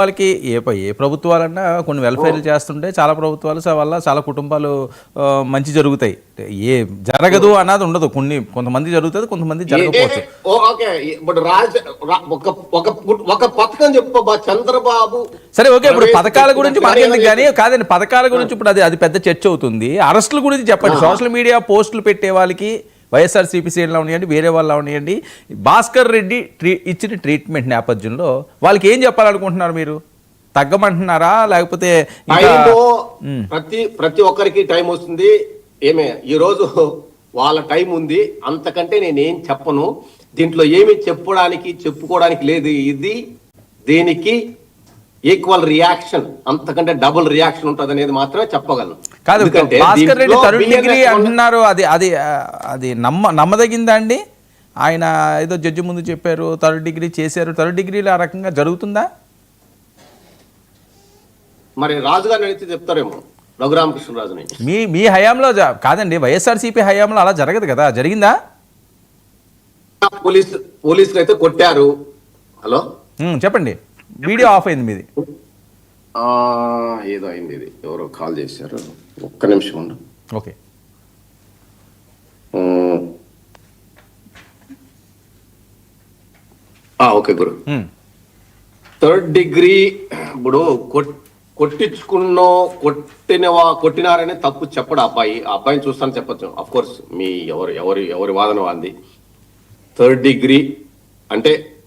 వాళ్ళకి ఏ ఏ ప్రభుత్వాలన్నా కొన్ని వెల్ఫేర్లు చేస్తుంటే చాలా ప్రభుత్వాలు వల్ల చాలా కుటుంబాలు మంచి జరుగుతాయి. ఏ జరగదు అన్నది ఉండదు. కొన్ని కొంతమంది జరుగుతుంది కొంతమంది జరగకపోవచ్చు. చంద్రబాబు సరే ఓకే. ఇప్పుడు పథకాల గురించి మనకెందుకు కానీ కాదండి. పథకాల గురించి ఇప్పుడు అది అది పెద్ద చర్చ అవుతుంది. అరెస్టుల గురించి చెప్పండి. సోషల్ మీడియా పోస్టులు పెట్టే వాళ్ళకి వైఎస్ఆర్సీపీ శ్రేణిలో ఉన్నాయండి వేరే వాళ్ళ ఉన్నాయండి. భాస్కర్ రెడ్డి ట్రీ ఇచ్చిన ట్రీట్మెంట్ నేపథ్యంలో వాళ్ళకి ఏం చెప్పాలనుకుంటున్నారు మీరు? తగ్గమంటున్నారా? లేకపోతే ప్రతి ప్రతి ఒక్కరికి టైం వస్తుంది. ఏమే ఈ రోజు వాళ్ళ టైం ఉంది. అంతకంటే నేనేం చెప్పను. దీంట్లో ఏమి చెప్పడానికి చెప్పుకోవడానికి లేదు. ఇది దీనికి ఈక్వల్ రియాక్షన్ అంతకంటే డబుల్ రియాక్షన్ ఉంటుంది అనేది మాత్రమే చెప్పగలను. కాదు భాస్కర్ రెడ్డి BNS డిగ్రీ అంటున్నారు అది అది అది నమ్మ నమ్మదగిందా అండి? ఆయన ఏదో జడ్జి ముందు చెప్పారు థర్డ్ డిగ్రీ చేశారు. థర్డ్ డిగ్రీలో ఆ రకంగా జరుగుతుందా? మరి రాజుగారిని అడిగితే చెప్తారేమో రఘురామకృష్ణరాజుని. మీ మీ హయాంలో కాదండి వైఎస్ఆర్సీపీ హయాంలో అలా జరగదు కదా జరిగిందా? పోలీస్ పోలీసులు అయితే కొట్టారు. హలో? చెప్పండి. వీడియో ఆఫ్ అయింది మీది. ఏదో అయింది ఇది. ఎవరో కాల్ చేశారు. ఒక్క నిమిషం ఉండు. ఓకే. ఓకే గురు. థర్డ్ డిగ్రీ ఇప్పుడు కొట్- కొట్టించుకున్నో కొట్టినవా కొట్టినారనే తప్పు చెప్పడు అబ్బాయి. ఆ అబ్బాయిని చూస్తాను చెప్పచ్చు. అఫ్ కోర్స్ మీ ఎవరు ఎవరి ఎవరి వాదన వాళ్ళది. థర్డ్ డిగ్రీ అంటే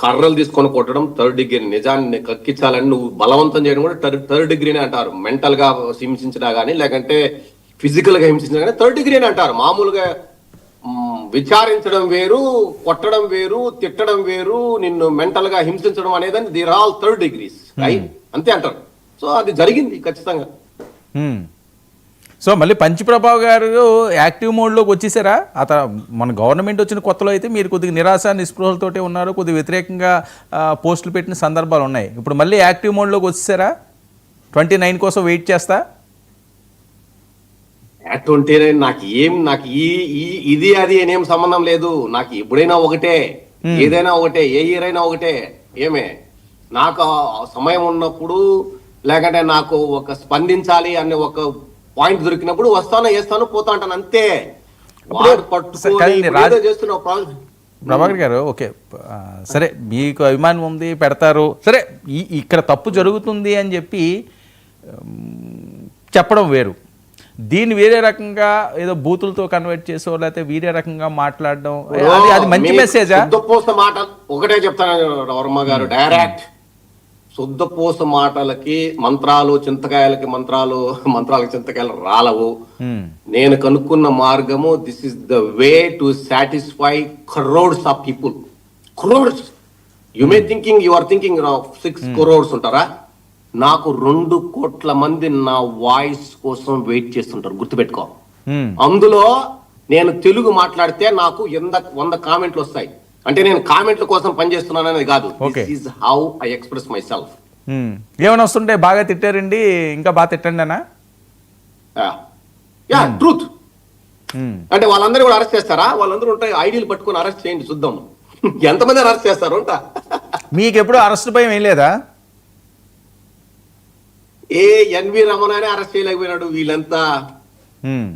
కర్రలు తీసుకొని కొట్టడం థర్డ్ డిగ్రీ నిజాన్ని కక్కించాలని నువ్వు బలవంతం చేయడం కూడా థర్డ్ థర్డ్ డిగ్రీనే అంటారు. మెంటల్గా హింసించినా గానీ లేకంటే ఫిజికల్గా హింసించినా కానీ థర్డ్ డిగ్రీ అని అంటారు. మామూలుగా విచారించడం వేరు కొట్టడం వేరు తిట్టడం వేరు నిన్ను మెంటల్గా హింసించడం అనేది there all third degrees right అంతే అంటారు. సో అది జరిగింది ఖచ్చితంగా. ఉమ్. సో మళ్ళీ పంచప్రభావ్ గారు యాక్టివ్ మోడ్లోకి వచ్చేసారా? అత మన గవర్నమెంట్ వచ్చిన కొత్తలో అయితే మీరు కొద్దిగా నిరాశ నిస్పృహలతోటే ఉన్నారు. కొద్దిగా వ్యతిరేకంగా పోస్టులు పెట్టిన సందర్భాలు ఉన్నాయి. ఇప్పుడు మళ్ళీ యాక్టివ్ మోడ్లోకి వచ్చేసారా? ట్వంటీ నైన్ కోసం వెయిట్ చేస్తా. అటువంటి నాకు ఏం నాకు ఈ ఇది అది అనేం సంబంధం లేదు. నాకు ఎప్పుడైనా ఒకటే. ఏదైనా ఒకటే. ఏ ఇయర్ అయినా ఒకటే. ఏమే? నాకు సమయం ఉన్నప్పుడు లేకంటే నాకు ఒక స్పందించాలి అనే ఒక పాయింట్ దొరికినప్పుడు వస్తాను వేస్తాను పోతా అంటాను అంతే. ప్రభాకర్ గారు ఓకే సరే మీకు అభిమానం ఉంది పెడతారు. సరే ఇక్కడ తప్పు జరుగుతుంది అని చెప్పి చెప్పడం వేరు. దీన్ని వేరే రకంగా ఏదో బూతులతో కన్వర్ట్ చేసో లేకపోతే వేరే రకంగా మాట్లాడడం అది మంచి మెసేజా మాట ఒకటే చెప్తాను వర్మ గారు డైరెక్ట్ శుద్ధపూస మాటలకి మంత్రాలు చింతకాయలకి మంత్రాలు మంత్రాలకి చింతకాయలు రాలవు. నేను కనుక్కున్న మార్గము this is the way to satisfy crowds of people crowds you may thinking you are thinking six crowds ఉంటారా? నాకు రెండు కోట్ల మంది నా వాయిస్ కోసం వెయిట్ చేస్తుంటారు. గుర్తుపెట్టుకో. అందులో నేను తెలుగు మాట్లాడితే నాకు ఎంత వంద కామెంట్లు వస్తాయి. అంటే నేను కామెంట్ల కోసం పనిచేస్తున్నాను అనేది కాదు how I express myself ఏమైనా వస్తుంటే బాగా తిట్టారండి ఇంకా బాగా తిట్టండి అనా యా ట్రూత్ ఉమ్. అంటే వాళ్ళందరూ కూడా అరెస్ట్ చేస్తారా? వాళ్ళందరూ ఉంటాయి ఐడీలు పట్టుకొని అరెస్ట్ చేయండి చూద్దాం. ఎంతమంది అరెస్ట్ చేస్తారు ఉంటా? మీకు ఎప్పుడు అరెస్ట్ భయం ఏం లేదా? ఏ ఎన్వి రమణనే అరెస్ట్ చేయలేకపోయినాడు వీళ్ళంతా. ఉమ్.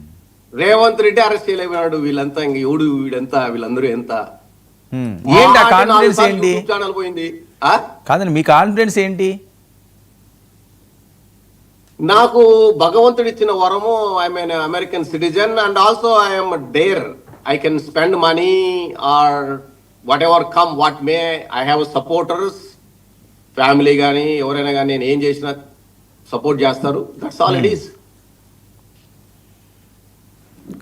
రేవంత్ రెడ్డి అరెస్ట్ చేయలేకపోయినాడు వీళ్ళంతా ఇంక ఎవడు వీడంతా వీళ్ళందరూ ఎంత. ఏంటి కాన్ఫిడెన్స్ ఏంటి? ఛానల్ పోయింది. ఆ? కాదండి మీ కాన్ఫిడెన్స్ ఏంటి? నాకు భగవంతుడు ఇచ్చిన వరము I mean American citizen and also I'm dare I can spend money or whatever come what may I have supporters family కానీ ఎవరైనా కానీ నేను ఏం చేసినా సపోర్ట్ చేస్తారు. దట్స్ ఆల్ ఇట్ ఈస్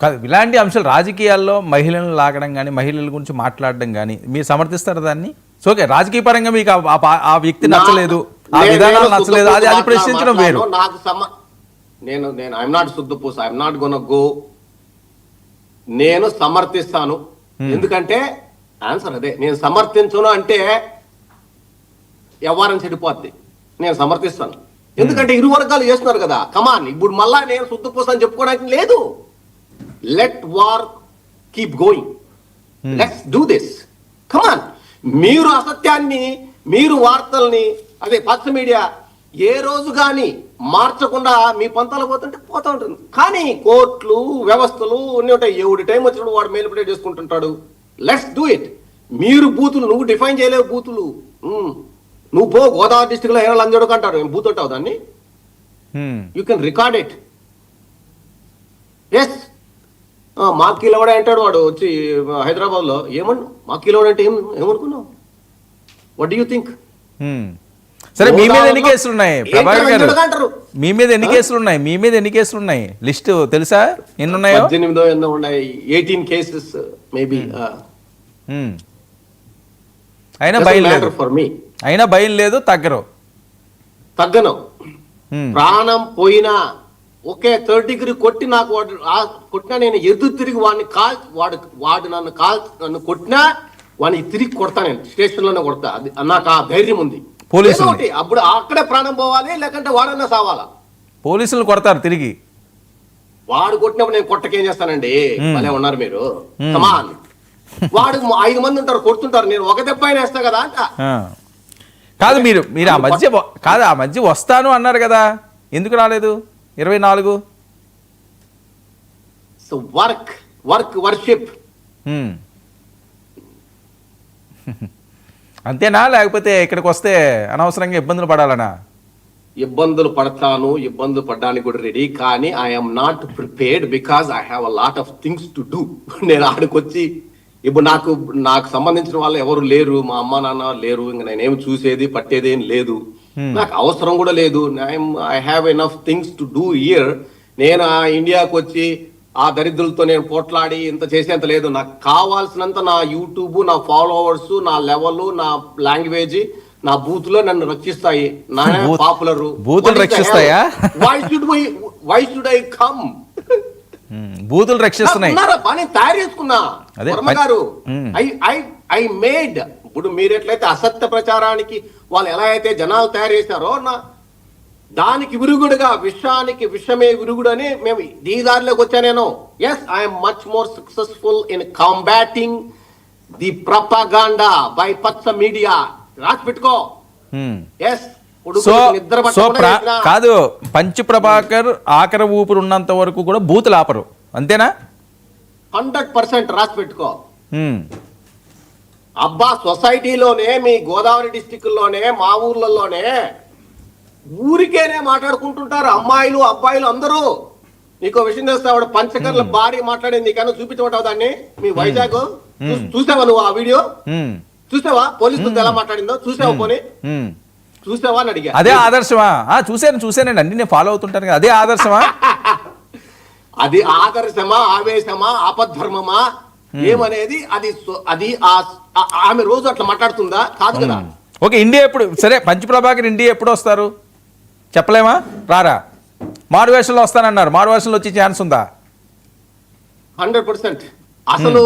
కాదు ఇలాంటి అంశాలు రాజకీయాల్లో మహిళలను లాగడం కానీ మహిళల గురించి మాట్లాడడం కానీ మీరు సమర్థిస్తారు దాన్ని? సో ఓకే రాజకీయ పరంగా మీకు ఆ- వ్యక్తి నచ్చలేదు ఆ విధానాలు నచ్చలేదు అది అది ప్రశ్నించడం వేరు. నాకు నేను నేను ఐఎమ్ నాట్ శుద్ధపూస ఐఎమ్ నాట్ గొన గో నేను సమర్థిస్తాను. ఎందుకంటే ఆన్సర్ అదే. నేను సమర్థించను అంటే వ్యవహారం చెడిపోద్ది. నేను సమర్థిస్తాను. ఎందుకంటే ఇరు వర్గాలు చేస్తున్నారు కదా. కమాన్ ఇప్పుడు మళ్ళా నేను శుద్ధపూస అని చెప్పుకోవడానికి లేదు. Let war keep going let's do this come on మీరు అసత్యాన్ని మీరు వార్తల్ని అదే పచ్చ మీడియా ఏ రోజు కానీ మార్చకుండా మీ పంతాలు పోతుంటే పోతా ఉంటుంది. కానీ కోర్టులు వ్యవస్థలు అన్ని ఉంటాయి. ఎవడి టైం వచ్చినప్పుడు వాడు మేలుపడే చేసుకుంటుంటాడు. లెట్స్ డూ ఇట్ మీరు బూతులు నువ్వు డిఫైన్ చేయలేవు బూతులు. ఉమ్. నువ్వు పో గోదావరి డిస్టిక్లో ఏమైనా లంజడుకు అంటారు. ఏం బూత్ అంటావు దాన్ని. You can record it yes మా కిలోవాడే అంటాడు వాడు వచ్చి హైదరాబాద్లో ఏమన్ మా కిలోవాడు అంటే ఏం ఏమనుకున్నావు? What you think. సరే మీ మీద ఎన్ని కేసులు ఉన్నాయి? ప్రభాకర్ గారు మీ మీద ఎన్ని కేసులు ఉన్నాయి? మీ మీద ఎన్ని కేసులు ఉన్నాయి? లిస్ట్ తెలుసా? ఎన్ని ఉన్నాయో. పద్దెనిమిదో ఎన్నో ఉన్నాయి ఎయిటీన్ కేసెస్ మేబీ. అయినా భయం లేదు. ఫర్ మీ అయినా భయం లేదు తగ్గరు. తగ్గను. ప్రాణం పోయినా ఒకే థర్డ్ డిగ్రీ కొట్టి నాకు వాడు కొట్టినా నేను ఎదురు తిరిగి వాడిని కాల్ వాడు వాడు నన్ను కాల్ నన్ను కొట్టినా వాడిని తిరిగి కొడతా నేను. స్టేషన్లోనే కొడతా. అది నాకు ఆ ధైర్యం ఉంది. ఒకటి, అప్పుడు అక్కడే ప్రాణం పోవాలి లేకంటే వాడన్నా సావాలా? పోలీసులు కొడతారు తిరిగి. వాడు కొట్టినప్పుడు నేను కొట్టకేం చేస్తానండి? భలే ఉన్నారు మీరు. కమాన్ వాడు ఐదు మంది ఉంటారు కొడుతుంటారు. నేను ఒక దెబ్బ అయినా వేస్తా కదా అంట. కాదు మీరు మీరు ఆ మధ్య కాదు ఆ మధ్య వస్తాను అన్నారు కదా. ఎందుకు రాలేదు? ఇరవై నాలుగు. So work work worship. అంతేనా? లేకపోతే ఇక్కడికి వస్తే అనవసరంగా ఇబ్బందులు పడాలనా? ఇబ్బందులు పడతాను ఇబ్బందులు పడడానికి కూడా రెడీ కానీ I'm not prepared because I have a lot of things to do నేను ఆడికొచ్చి ఇప్పుడు నాకు నాకు సంబంధించిన వాళ్ళు ఎవరు లేరు మా అమ్మ నాన్న లేరు ఇంకా నేనేం చూసేది పట్టేది ఏం లేదు. నాకు అవసరం కూడా లేదు I have enough things to do year నేను ఆ ఇండియాకి వచ్చి ఆ దరిద్రులతో నేను పోట్లాడి ఇంత చేసేంత లేదు నాకు కావాల్సినంత నా యూట్యూబ్ నా ఫాలోవర్స్ నా లెవెల్ నా లాంగ్వేజ్ నా బూత్లో నన్ను రక్షిస్తాయి నా పాపులర్ బూతులు రక్షిస్తాయా? Why should why should I come. బూతులు రక్షిస్తున్నాయి పని తయారు చేసుకున్నా అదే, గారు. ఐ ఐ ఐ మేడ్ ఇప్పుడు మీరు ఎట్లయితే అసత్య ప్రచారానికి వాళ్ళు ఎలా అయితే జనాలు తయారు చేశారో నా దానికి విరుగుడుగా విషానికి విషమే విరుగుడు అని మేము ఈ దారిలోకి వచ్చా నేను? Yes I'm much more successful in combating the propaganda by పచ్చ మీడియా రాసి పెట్టుకో. ఎస్ సో సో కాదు పంచు ప్రభాకర్ ఆఖరి ఊపిరి ఉన్నంత వరకు కూడా బూతులు ఆపరు. అంతేనా? హండ్రెడ్ పర్సెంట్ రాసి పెట్టుకో. హ్మ్. అబ్బా సొసైటీలోనే మీ గోదావరి డిస్టిక్లోనే మా ఊర్లలోనే ఊరికేనే మాట్లాడుకుంటుంటారు అమ్మాయిలు అబ్బాయిలు అందరూ. నీకు విషయం చేస్తా ఆవిడ పంచకర్ల భార్య మాట్లాడింది కానీ చూపించమంటావు దాన్ని? మీ వైజాగ్? చూసావా నువ్వు ఆ వీడియో. చూసావా? పోలీసులతో ఎలా మాట్లాడిందో? చూసావా పోనీ. చూసావా అని అడిగా. అదే ఆదర్శమా? ఆ చూశాను చూశానండి. అన్ని నేను ఫాలో అవుతుంటాను కదా. అదే ఆదర్శమా? అది ఆదర్శమా ఆవేశమా ఆపద్ధర్మమా ఏమనేది అది అది ఆమె రోజు అట్లా మాట్లాడుతుందా? కాదు కదా. ఓకే ఇండియా ఎప్పుడు సరే పంచు ప్రభాకర్ ఇండియా ఎప్పుడు వస్తారు? చెప్పలేమా? రారా. మారు వేషంలో వస్తానన్నారు. మారు వేషంలో వచ్చే ఛాన్స్ ఉందా? Hundred percent. అసలు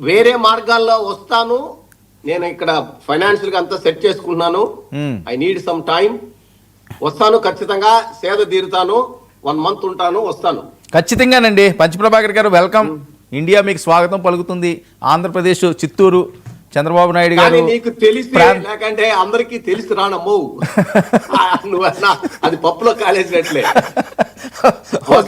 వేరే మార్గాల్లో వస్తాను నేను ఇక్కడ ఫైనాన్షియల్గా అంతా సెట్ చేసుకుంటున్నాను. హ్మ్. ఐ నీడ్ సమ్ టైం వస్తాను ఖచ్చితంగా సేద తీరుతాను. వన్ మంత్ ఉంటాను వస్తాను. ఖచ్చితంగానండి. పంచప్రభాకర్ గారు వెల్కమ్. ఇండియా మీకు స్వాగతం పలుకుతుంది. ఆంధ్రప్రదేశ్ చిత్తూరు చంద్రబాబు నాయుడు గారు నీకు తెలిసి లేకంటే అందరికీ తెలిసి రానమ్మో. నువ్వు అది పప్పులో కాలేసినట్లే.